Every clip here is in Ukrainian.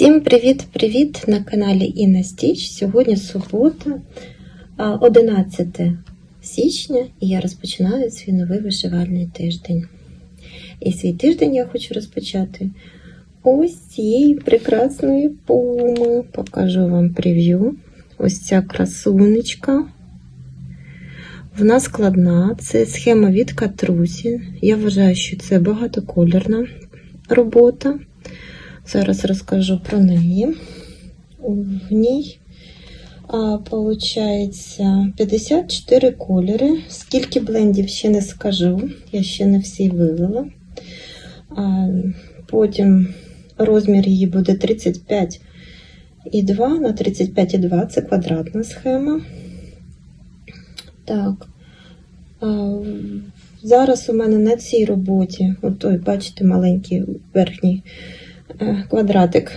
Всім привіт-привіт на каналі Інна Стіч. Сьогодні субота, 11 січня, і я розпочинаю свій новий вишивальний тиждень. І свій тиждень я хочу розпочати ось цієї прекрасної пуми. Покажу вам прев'ю. Ось ця красунечка. Вона складна, це схема від Катрусі. Я вважаю, що це багатоколірна робота. Зараз розкажу про неї. В ній получається 54 кольори. Скільки блендів ще не скажу, я ще не всі вивела. Потім розмір її буде 35,2 на 35,2 це квадратна схема. Так. Зараз у мене на цій роботі, от той, бачите, маленький верхній квадратик,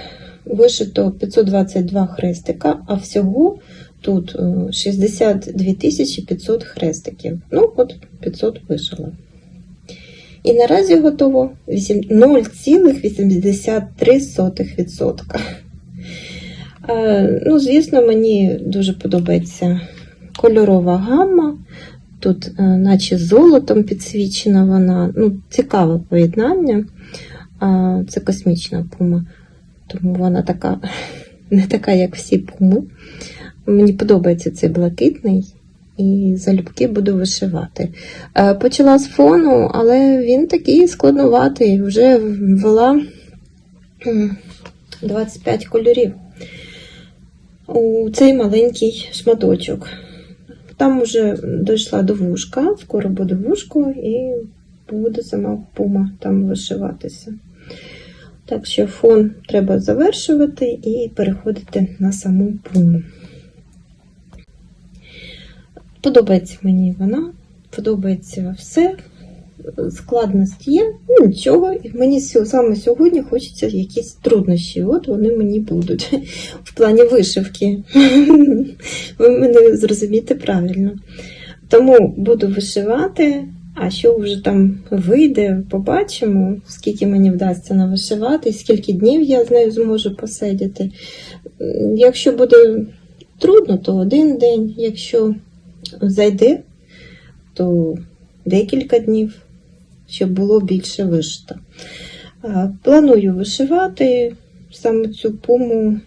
вишито 522 хрестика, а всього тут е, 62 500 хрестиків. Ну, от 500 вишила. І наразі готово 0,83%. Е, Ну, звісно, мені дуже подобається кольорова гамма. Тут, е, наче золотом підсвічена вона. Ну, цікаве поєднання. Це космічна пума, тому вона така, не така, як всі пуми. Мені подобається цей блакитний. І залюбки буду вишивати. Е, Почала з фону, але він такий складноватий. Вже ввела 25 кольорів у цей маленький шматочок. Там вже дійшла до вушка, скоро буде вушко, і буде сама пума там вишиватися. Так що фон треба завершувати і переходити на саму пуму. Подобається мені вона, подобається все. Складності є, ну нічого. І мені саме сьогодні хочеться якісь труднощі. От вони мені будуть в плані вишивки. Ви мене зрозумієте правильно. Тому буду вишивати, а що вже там вийде, побачимо, скільки мені вдасться навишивати, скільки днів я з нею зможу посидіти. Якщо буде трудно, то один день. Якщо зайде, то декілька днів, щоб було більше вишито. Планую вишивати саме цю пуму,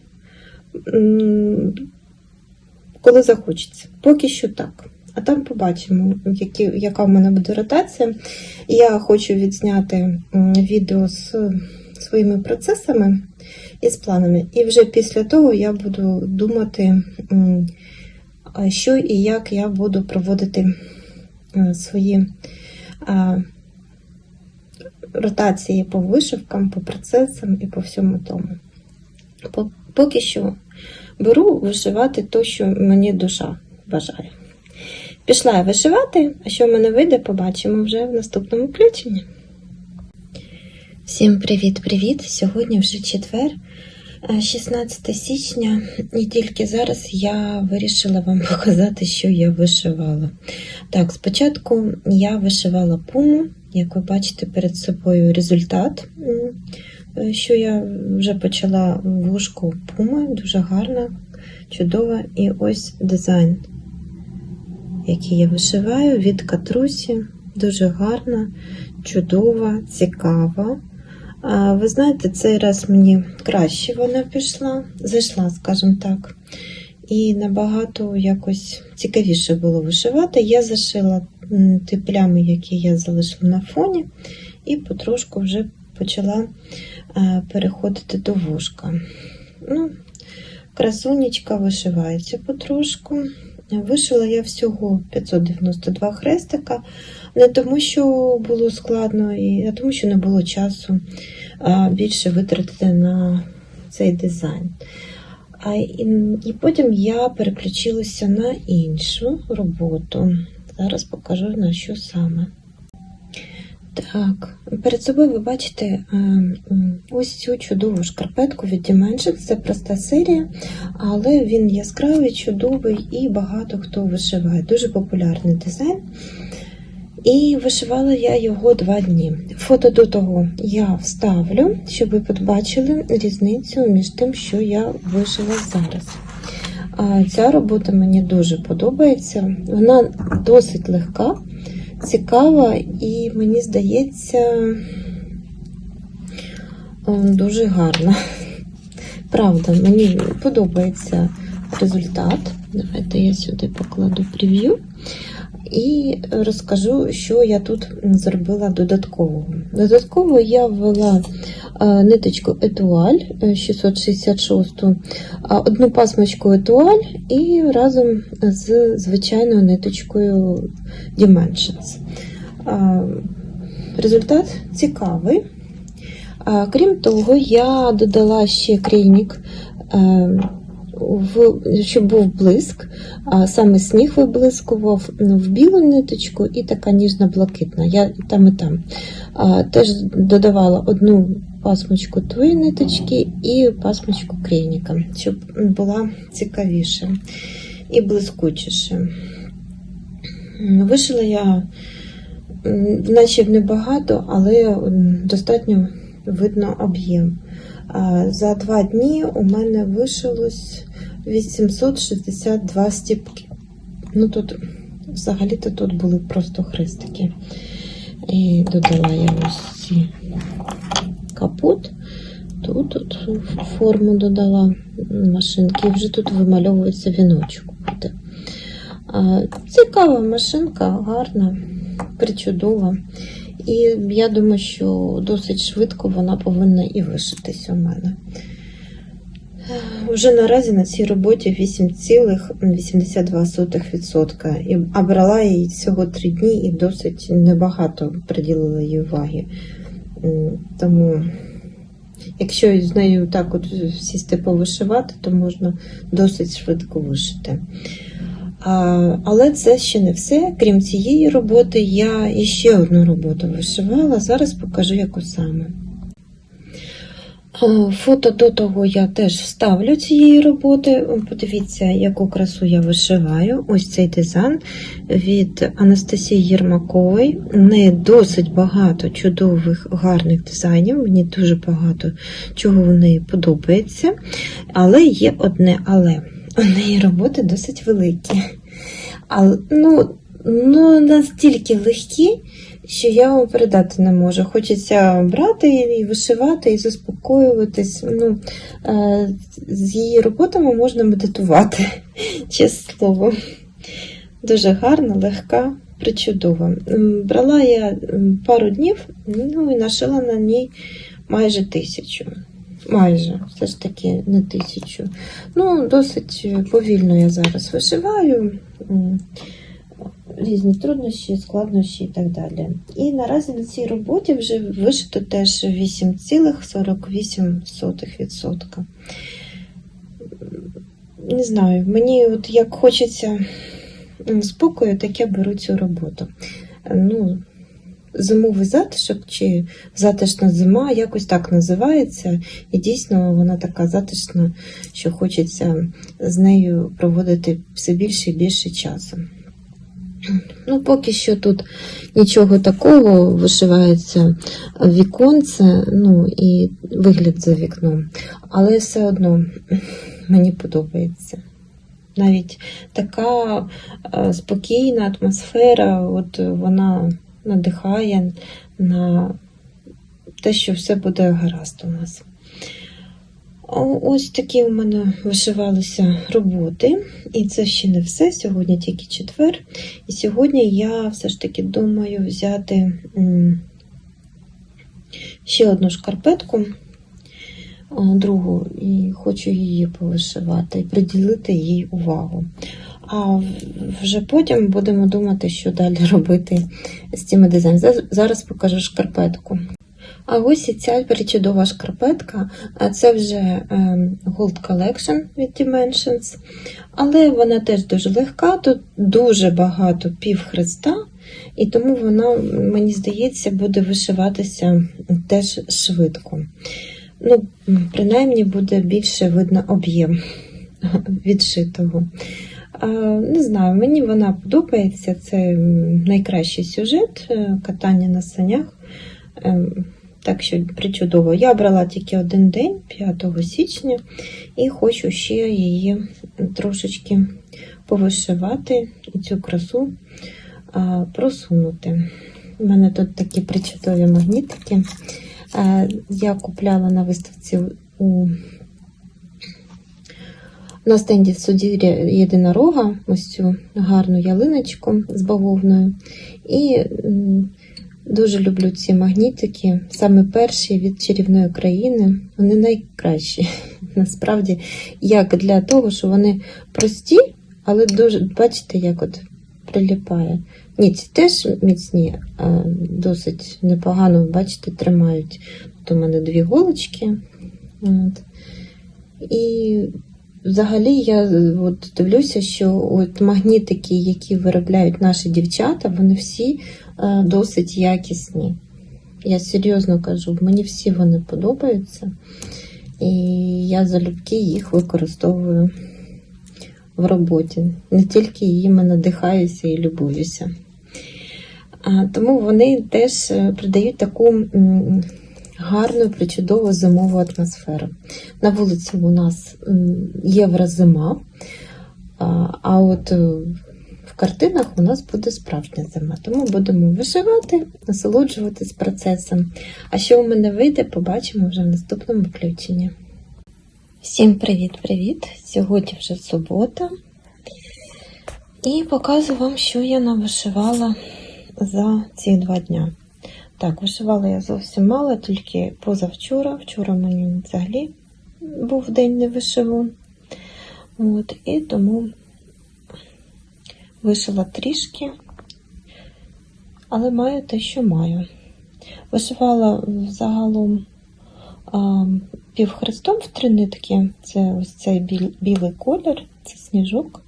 коли захочеться. Поки що так. А там побачимо, які, яка в мене буде ротація. Я хочу відзняти відео з своїми процесами і з планами. І вже після того я буду думати, що і як я буду проводити свої ротації по вишивкам, по процесам і по всьому тому. Поки що беру вишивати то, що мені душа бажає. Пішла я вишивати, а що в мене вийде, побачимо вже в наступному включенні. Всім привіт-привіт! Сьогодні вже четвер, е, 16 січня, і тільки зараз я вирішила вам показати, що я вишивала. Так, спочатку я вишивала пуму, як ви бачите перед собою результат, е, що я вже почала вушку пуми, дуже гарна, чудова. І ось дизайн, який я вишиваю від катрусі, дуже гарна, чудова, цікава. Ви знаєте, цей раз мені краще вона пішла, зайшла, скажімо так. І набагато якось цікавіше було вишивати. Я зашила ті плями, які я залишила на фоні, і потрошку вже почала е, переходити до вушка. Ну, красунечка вишивається потрошку. Вишила я всього 592 хрестика, не тому, що було складно, і- а тому, що не було часу більше витратити на цей дизайн. І потім я переключилася на іншу роботу. Зараз покажу на що саме. Так, перед собою ви бачите е, ось цю чудову шкарпетку від Dimensions. Це проста серія, але він яскравий, чудовий і багато хто вишиває. Дуже популярний дизайн. І вишивала я його два дні. Фото до того я вставлю, щоб ви побачили різницю між тим, що я вишила зараз. Ця робота мені дуже подобається. Вона досить легка, цікава і мені здається е, дуже гарна. Правда, мені подобається результат. Давайте я сюди покладу прев'ю і розкажу, що я тут зробила додаткового. Додатково я ввела е, ниточку етуаль е, 666, одну пасмочку етуаль і разом з звичайною ниточкою Dimensions. Е, Результат цікавий. Крім того, я додала ще крійник, е, в, щоб був блиск, а саме сніг виблискував в білу ниточку і така ніжно-блакитна. Я там і там. А, Теж додавала одну пасмочку тої ниточки і пасмочку крійника, щоб була цікавіше і блискучіше. Вишила я наче небагато, але достатньо видно об'єм. За два дні у мене вишилось 862 стіпки. Ну тут взагалі-то тут були просто хрестики. І додала я ось ці капот. Тут, тут форму додала машинки, і вже тут вимальовується віночок. буде. Цікава машинка, гарна, причудова. І я думаю, що досить швидко вона повинна і вишитись у мене. Вже наразі на цій роботі 8,82%. І- А брала її всього 3 дні і досить небагато приділила їй уваги. Тому, якщо з нею так от сісти повишивати, то можна досить швидко вишити. Але це ще не все. Крім цієї роботи, я іще одну роботу вишивала. Зараз покажу, яку саме. А, Фото до того я теж вставлю цієї роботи. Подивіться, яку красу я вишиваю. Ось цей дизайн від Анастасії Єрмакової. У неї досить багато чудових, гарних дизайнів. Мені дуже багато чого в неї подобається. Але є одне але. У неї роботи досить великі. Але, ну, ну, настільки легкі, що я вам передати не можу. Хочеться брати і вишивати, і заспокоюватись. Ну, е, з її роботами можна медитувати, чесне слово. Дуже гарна, легка, причудова. Брала я пару днів, ну і нашила на ній майже тисячу. Майже, все ж таки не тисячу. Ну, досить повільно я зараз вишиваю. Різні труднощі, складнощі і так далі. І наразі на цій роботі вже вишито теж 8,48%. Не знаю, мені от як хочеться спокою, так я беру цю роботу. Ну, зимовий затишок чи затишна зима, якось так називається. І дійсно вона така затишна, що хочеться з нею проводити все більше і більше часу. Ну, поки що тут нічого такого вишивається віконце, ну і вигляд за вікном. Але все одно мені подобається. Навіть така е, спокійна атмосфера, от вона надихає на те, що все буде гаразд у нас. Ось такі у мене вишивалися роботи, і це ще не все. Сьогодні тільки четвер. І сьогодні я все ж таки думаю взяти ще одну шкарпетку, другу, і хочу її повишивати і приділити їй увагу. А вже потім будемо думати, що далі робити з цими дизайнами. Зараз покажу шкарпетку. А ось і ця причудова шкарпетка. Це вже ем, Gold Collection від Dimensions. Але вона теж дуже легка, тут дуже багато півхреста, і тому вона, мені здається, буде вишиватися теж швидко. Ну, принаймні буде більше видно об'єм відшитого. Не знаю, мені вона подобається. Це найкращий сюжет е, катання на санях. Так що причудово. Я брала тільки один день, 5 січня, і хочу ще її трошечки повишивати і цю красу а, просунути. У мене тут такі причудові магнітики. Е, Я купляла на виставці у на стенді суддя єдинорога ось цю гарну ялиночку з бавовною. І дуже люблю ці магнітики. Саме перші від чарівної країни. Вони найкращі. Насправді, як для того, що вони прості, але дуже, бачите, як от приліпає. Ні, ці теж міцні, а досить непогано, бачите, тримають. Тут у мене дві голочки. От. І взагалі я от дивлюся, що от магнітики, які виробляють наші дівчата, вони всі е, досить якісні. Я серйозно кажу, мені всі вони подобаються. І я залюбки їх використовую в роботі. Не тільки їми надихаюся і любуюся. Тому вони теж е, придають таку м, гарну, причудову зимову атмосферу. На вулиці у нас єврозима, а, от е, в картинах у нас буде справжня зима. Тому будемо вишивати, насолоджуватись процесом. А що у мене вийде, побачимо вже в наступному включенні. Всім привіт-привіт! Сьогодні вже субота. І показую вам, що я навишивала за ці два дня. Так, вишивала я зовсім мало, тільки позавчора. Вчора мені взагалі був день не вишиву. От, і тому вишила трішки, але маю те, що маю. Вишивала загалом а, півхрестом в три нитки. Це ось цей біл- білий колір, це сніжок,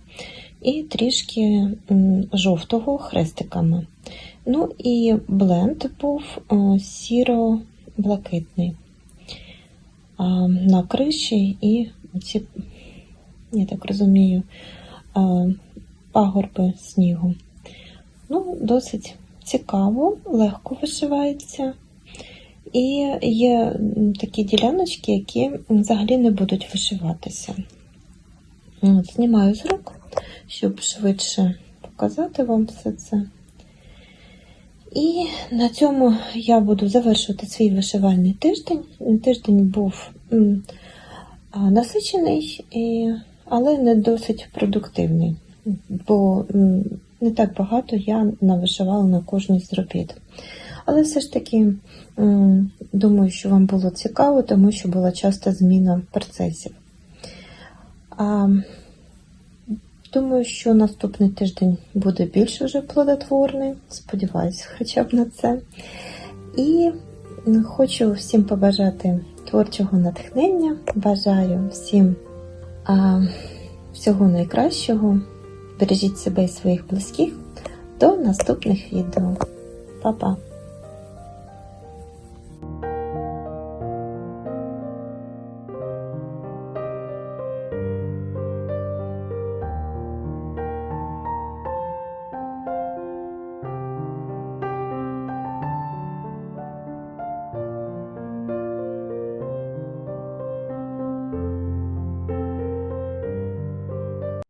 і трішки м, жовтого хрестиками. Ну і бленд був е, сіро-блакитний на криші і ці, я так розумію, пагорби снігу. Ну, досить цікаво, легко вишивається. І є такі діляночки, які взагалі не будуть вишиватися. От, знімаю з рук, щоб швидше показати вам все це. І на цьому я буду завершувати свій вишивальний тиждень. Тиждень був насичений, але не досить продуктивний, бо не так багато я навишивала на кожній з робіт. Але все ж таки, думаю, що вам було цікаво, тому що була часта зміна процесів. Думаю, що наступний тиждень буде більш вже плодотворний. Сподіваюся, хоча б на це. І хочу всім побажати творчого натхнення. Бажаю всім а, всього найкращого. Бережіть себе і своїх близьких. До наступних відео. Па-па!